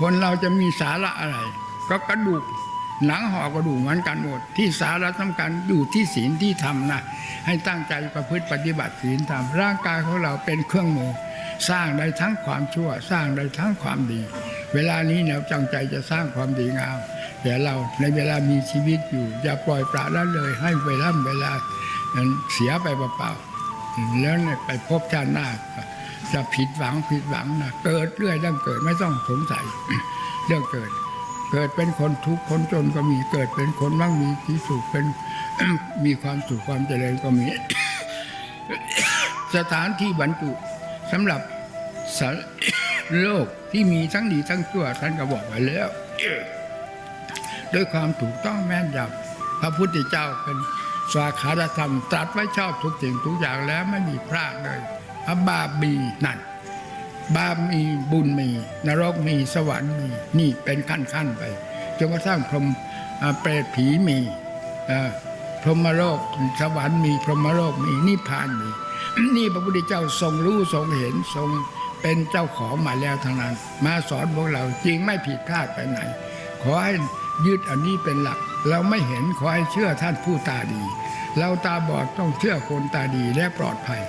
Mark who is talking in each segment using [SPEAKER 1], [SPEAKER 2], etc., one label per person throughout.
[SPEAKER 1] คนเราจะมีสาระอะไร ก็กระดูกหนังห่อกระดูกเหมือนกันหมด ที่สาระสำคัญอยู่ที่ศีลที่ธรรมนะให้ตั้งใจประพฤติปฏิบัติศีลธรรมร่างกายของเราเป็นเครื่องมือ สร้างได้ทั้งความชั่ว สร้างได้ทั้งความดี เวลานี้เราจังใจจะสร้างความดีงามแต่เราในเวลามีชีวิตอยู่ อย่าปล่อยปละละเลย ให้เวลาเวลาเสียไปเปล่าๆแล้วเนี่ยไปพบชาติหน้า จะผิดหวังผิดหวังนะเกิดเรื่อยเรื่องเกิดไม่ต้องสงสัยเรื่องเกิด เกิดเป็นคนทุกข์คนจนก็มีเกิดเป็นคนมั่งมีที่สุขเป็นมีความสุขความเจริญก็มี สถานที่บรรจุสำหรับสโลกที่มีทั้งดีทั้งชั่วท่านก็บอกไว้แล้วด้วยความถูกต้องแม่นยำพระพุทธเจ้าเป็นสวาคาธรรมตรัสไว้ชอบทุกสิ่งทุกอย่างแล้วไม่มีพลาดเลย พระบาปมีนั่น บาปมีบุญมี นรกมีสวรรค์มีนี่เป็นขั้นขั้นไปจนกระทั่งพรหมเปรตผีมีพรหมโลกสวรรค์มีพรหมโลกมีนิพพานมี นี่พระพุทธเจ้าทรงรู้ทรงเห็นทรงเป็นเจ้าของมาแล้วทั้งนั้น มาสอนพวกเราจริงไม่ผิดพลาดไปไหน ขอให้ยึดอันนี้เป็นหลัก เราไม่เห็นขอให้เชื่อท่านผู้ตาดี เราตาบอดต้องเชื่อคนตาดีและปลอดภัย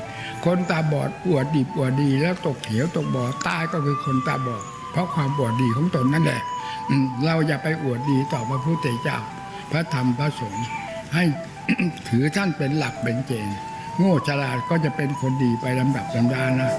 [SPEAKER 1] คนตาบอดอวดดีอวดดีแล้วตกเหวตกบ่อตายก็คือคนตาบอด เพราะความบอดดีของตนนั่นแหละเราอย่าไปอวดดีต่อพระพุทธเจ้า พระธรรมพระสงฆ์ให้ถือท่านเป็นหลักเป็นเกณฑ์โง่ฉลาดก็จะเป็นคนดีไปลำดับลำดานะ